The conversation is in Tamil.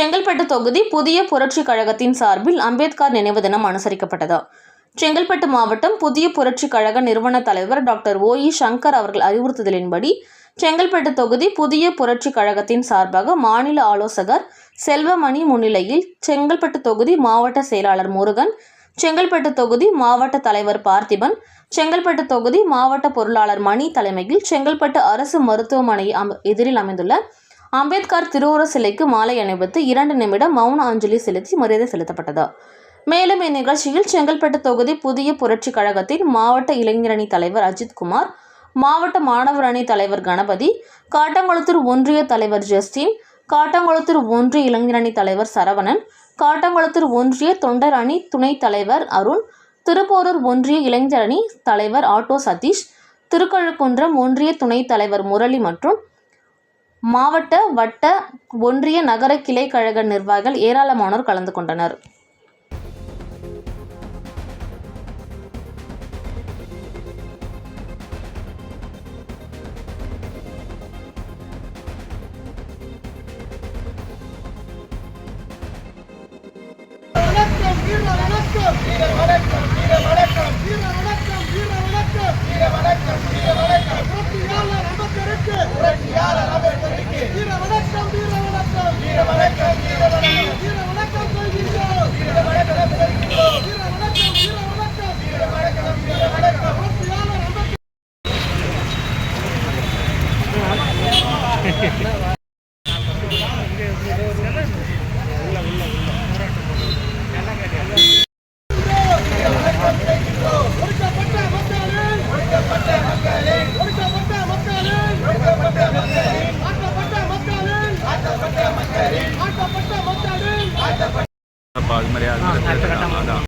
செங்கல்பட்டு தொகுதி புதிய புரட்சி கழகத்தின் சார்பில் அம்பேத்கர் நினைவு தினம் அனுசரிக்கப்பட்டது. செங்கல்பட்டு மாவட்டம் புதிய புரட்சி கழக நிறுவன தலைவர் டாக்டர் ஓ இ சங்கர் அவர்கள் அறிவுறுத்துதலின்படி செங்கல்பட்டு தொகுதி புதிய புரட்சி கழகத்தின் சார்பாக மாநில ஆலோசகர் செல்வமணி முன்னிலையில் செங்கல்பட்டு தொகுதி மாவட்ட செயலாளர் முருகன் செங்கல்பட்டு தொகுதி மாவட்ட தலைவர் பார்த்திபன் செங்கல்பட்டு தொகுதி மாவட்ட பொருளாளர் மணி தலைமையில் செங்கல்பட்டு அரசு மருத்துவமனை எதிரில் அமைந்துள்ள அம்பேத்கர் திருவுருவ சிலைக்கு மாலை அணிவித்து இரண்டு நிமிடம் மௌன அஞ்சலி செலுத்தி மரியாதை செலுத்தப்பட்டது. மேலும் இந்நிகழ்ச்சியில் செங்கல்பட்டு தொகுதி புதிய புரட்சி கழகத்தின் மாவட்ட இளைஞரணி தலைவர் அஜித்குமார் மாவட்ட மாணவர் அணி தலைவர் கணபதி காட்டங்குளத்தூர் ஒன்றிய தலைவர் ஜஸ்டின் காட்டங்குளத்தூர் ஒன்றிய இளைஞரணி தலைவர் சரவணன் காட்டங்குளத்தூர் ஒன்றிய தொண்டர் அணி துணைத் தலைவர் அருண் திருப்போரூர் ஒன்றிய இளைஞரணி தலைவர் ஆட்டோ சதீஷ் திருக்கழுக்குன்றம் ஒன்றிய துணைத் தலைவர் முரளி மற்றும் மாவட்ட வட்ட ஒன்றிய நகர கிளை கழக நிர்வாகிகள் ஏராளமானோர் கலந்து கொண்டனர். வணக்கம் வீர வணக்கம் வீர வணக்கம் வீர வணக்கம் வீர வணக்கம் புரட்சியாளர் அம்பேத்கருக்கு புரட்சியாளர் அம்பேத்கருக்கு வீர வணக்கம் வீர வணக்கம் வீர வணக்கம் வீர வணக்கம் வீர வணக்கம் சொல்கிறோம் வீர வணக்கம் சொல்கிறோம் வீர வணக்கம் வீர வணக்கம் வீர வணக்கம் வீர வணக்கம் புரட்சியாளர் அம்பேத்கர் ஒடுக்கப்பட்ட மக்களே ஒடுக்கப்பட்ட மக்களே ஒடுக்கப்பட்ட மக்களே ஒடுக்கப்பட்ட மக்களே ஆக்கப்பட்ட மக்களே ஆக்கப்பட்ட மக்களே ஆக்கப்பட்ட மக்களே அப்போ அது மாதிரி அதான்